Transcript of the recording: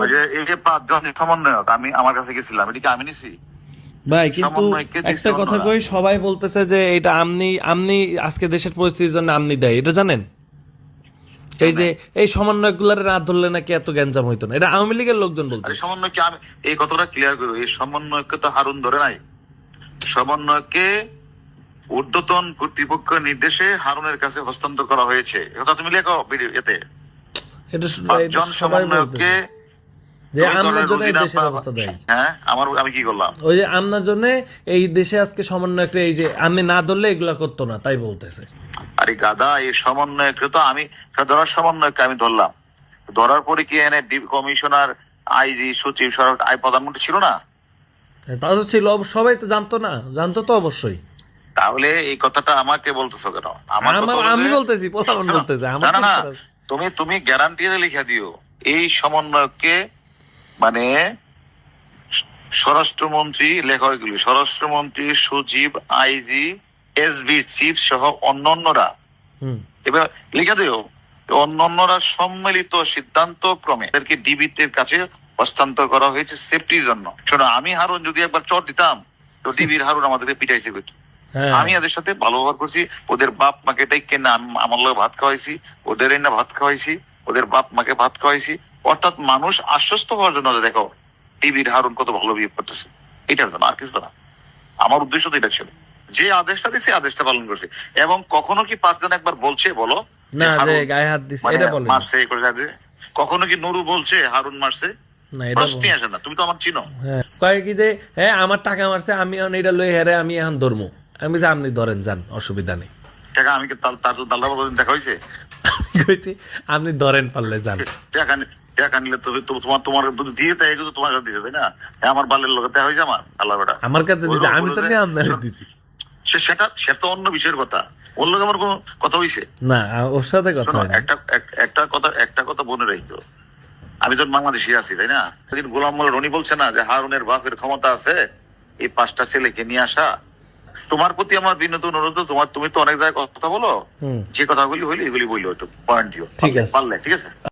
ওই যে এই যে পাঁচজন সমন্বয়ক আমি আমার কাছে গেছিলাম এটা কি আমি নিছি। ভাই কিন্তু একটা কথা কই সবাই বলতেছে যে এটা আমনি আমনি আজকে দেশের পরিস্থিতির জন্য আমনি দেয় এটা জানেন? এই যে এই সমন্বয়গুলার রাত ধরলে নাকি এত গ্যাঞ্জাম হইতো না এটা আওয়ামী লীগের লোকজন বলতে আরে সমন্বয়কে আমি এই কথাটা ক্লিয়ার করব এই সমন্বয়কে তো হারুন ধরে নাই। সমন্বয়কে ঊর্ধ্বতন কর্তৃপক্ষ নির্দেশে হারুনের কাছে হস্তান্তর করা হয়েছে। এটা তুমি লেখো এতে। এটা সমন্বয়কে যে আমনার জন্য দেশের অবস্থা দেয়। হ্যাঁ আমার আমি কি করলাম? ওই যে আমনার জন্য এই দেশে আজকে এই যে আমি না ধরলে এগুলা করতো না তাই বলতেছে। আরে গাদা এই সমন্বয়কে তো আমি ধরার সমন্বয়কে আমি ধরলাম। ধরার পরে কি এনে কমিশনার আইজি সচিব সরকার আই প্রধানমন্ত্রী ছিল না? তা তো ছিল সবাই তো জানতো না জানতো তো অবশ্যই। তাহলে এই কথাটা আমাকে বলতেছো কেন? আমার হলো আমি বলতেছি, প্রধান বলতেছে, না না? তুমি তুমি গ্যারান্টি লিখে দিও। এই সমন্বয়কে মানে স্বরাষ্ট্রমন্ত্রী লেখা স্বরাষ্ট্রমন্ত্রী সচিব আইজি এসবি চিফ সহ অন্যান্যরা। এবার লিখে দিও অন্যান্যরা সম্মিলিত সিদ্ধান্ত ক্রমে এদেরকে ডিবিতে কাছে হস্তান্তর করা হয়েছে সেফটির জন্য। শোনো আমি হারুন যদি একবার চট দিতাম তো ডিবির হারুন আমাদেরকে পিটাইছে কইতো। হ্যাঁ। আমি এদের সাথে ভালো ব্যবহার করছি ওদের বাপ মাকে ডেকে না আম- আমার লোক ভাত খাওয়াইছি ওদের না ভাত খাওয়াইছি ওদের বাপ মাকে ভাত খাওয়াইছি অর্থাৎ মানুষ আশ্বস্ত হওয়ার জন্য দেখো টিভির হারুন কত ভালো বিহেভ করতেছে। এটার জন্য আর কিছু না। আমার উদ্দেশ্য তো এটা ছিল। যে আদেশটা দিছে আদেশটা পালন করছে। এবং কখনো কি পাঁচজন একবার বলছে বলো? না যে গায়ে হাত দিছে মানে এটা বলে মারছে করে? কখনো কি নুরু বলছে হারুন মারছে? এটা প্রশ্নই আসে না। তুমি তো আমার চিনো। হ্যাঁ। কয় কি যে হ্যাঁ আমার টাকা মারছে আমি এখন এটা লই হেরে আমি এখন ধরমু। আমি যে আপনি ধরেন যান অসুবিধা নেই। টাকা আমি তার দেখা হয়েছে? কইছি আপনি ধরেন পারলে যান। টাকা টাকা নিলে তো তোমার তোমার দিয়ে এগুলো তোমার কাছে দিছে তাই না? হ্যাঁ, আমার বালের লোক তাই হয়েছে আমার আল্লাহ বেটা। আমার কাছে দিছে আমি তো বলে আপনারে দিছি। সেটা সেটা তো অন্য বিষয়ের কথা। লোক আমার কোনো কথা হয়েছে না ওর সাথে কথা। একটা একটা কথা একটা কথা মনে রাখতো আমি তো বাংলাদেশি আছি তাই না? সেদিন গোলাম রনি বলছে না যে হারুনের বাপের ক্ষমতা আছে এই পাঁচটা ছেলেকে নিয়ে আসা তোমার প্রতি আমার বিনোদ অনুরোধ তোমার তুমি তো অনেক জায়গায় কথা বলো। যে কথাগুলি হইলে এগুলি বলল একটু পয়েন্ট দিও। ঠিক আছে। পারলে ঠিক আছে?